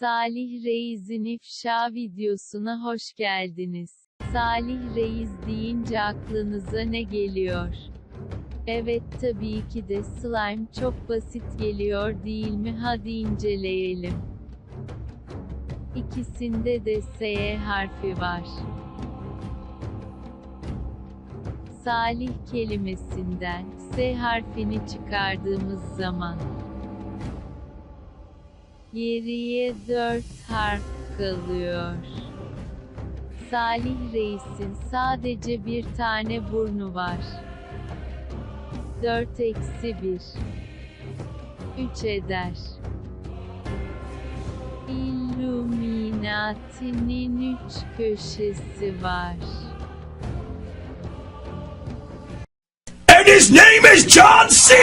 Salih Reis'in ifşa videosuna hoş geldiniz. Salih Reis deyince aklınıza ne geliyor? Evet tabii ki de slime çok basit geliyor değil mi? Hadi inceleyelim. İkisinde de S harfi var. Salih kelimesinden S harfini çıkardığımız zaman Geriye dört harf kalıyor. Salih Reis'in sadece bir tane burnu var. 4 eksi 1. 3 eder. Illuminati'nin üç köşesi var. And his name is John C.